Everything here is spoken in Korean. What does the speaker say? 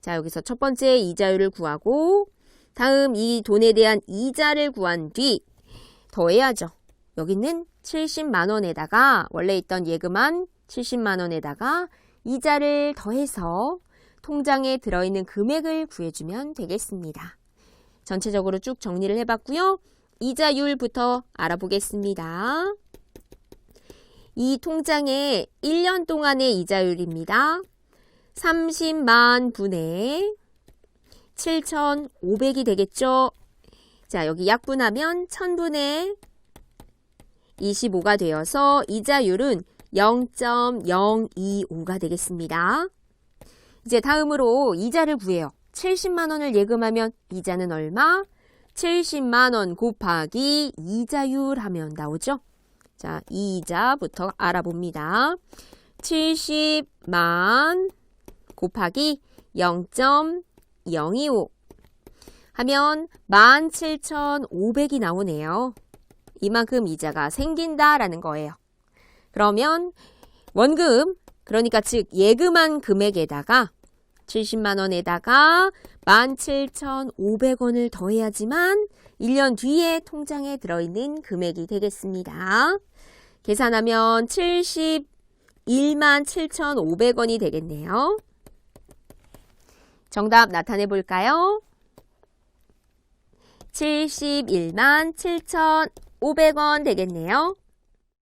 자, 여기서 첫 번째 이자율을 구하고 다음 이 돈에 대한 이자를 구한 뒤 더해야죠. 여기는 70만 원에다가 원래 있던 예금한 70만 원에다가 이자를 더해서 통장에 들어있는 금액을 구해주면 되겠습니다. 전체적으로 쭉 정리를 해봤고요. 이자율부터 알아보겠습니다. 이 통장의 1년 동안의 이자율입니다. 30만 분의 7,500이 되겠죠? 자, 여기 약분하면 1000분의 25가 되어서 이자율은 0.025가 되겠습니다. 이제 다음으로 이자를 구해요. 70만 원을 예금하면 이자는 얼마? 70만 원 곱하기 이자율 하면 나오죠? 자, 이자부터 알아봅니다. 70만 곱하기 0.025 하면 17,500이 나오네요. 이만큼 이자가 생긴다라는 거예요. 그러면 원금, 그러니까 즉 예금한 금액에다가 70만 원에다가 17,500원을 더해야지만 1년 뒤에 통장에 들어있는 금액이 되겠습니다. 계산하면 71만 7,500원이 되겠네요. 정답 나타내 볼까요? 71만 7,500원 되겠네요.